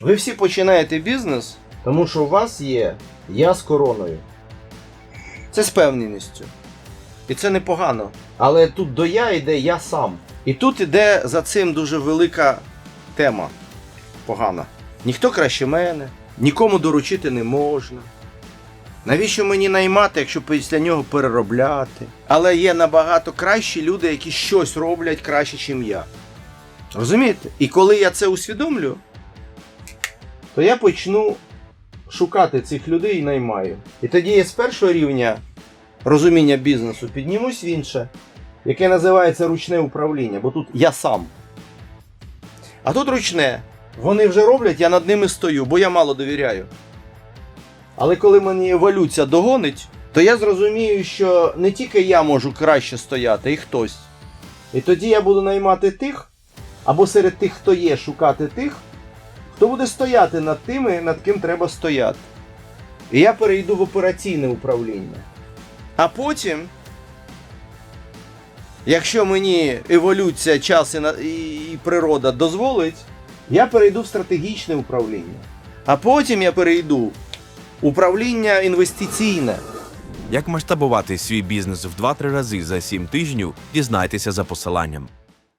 Ви всі починаєте бізнес, тому що у вас є я з короною. Це з певненістю. І це непогано. Але тут до я йде я сам. І тут іде за цим дуже велика тема. Погана. Ніхто краще мене, нікому доручити не можна. Навіщо мені наймати, якщо після нього переробляти? Але є набагато кращі люди, які щось роблять краще, ніж я. Розумієте? І коли я це усвідомлю, то я почну шукати цих людей і наймаю. І тоді я з першого рівня розуміння бізнесу піднімусь в інше, яке називається ручне управління, бо тут я сам. А тут ручне. Вони вже роблять, я над ними стою, бо я мало довіряю. Але коли мені еволюція догонить, то я зрозумію, що не тільки я можу краще стояти, і хтось. І тоді я буду наймати тих, або серед тих, хто є, шукати тих, хто буде стояти над тими, над ким треба стояти. І я перейду в операційне управління. А потім, якщо мені еволюція, час і, природа дозволить, я перейду в стратегічне управління. А потім я перейду в управління інвестиційне. Як масштабувати свій бізнес в 2-3 рази за 7 тижнів, дізнайтеся за посиланням.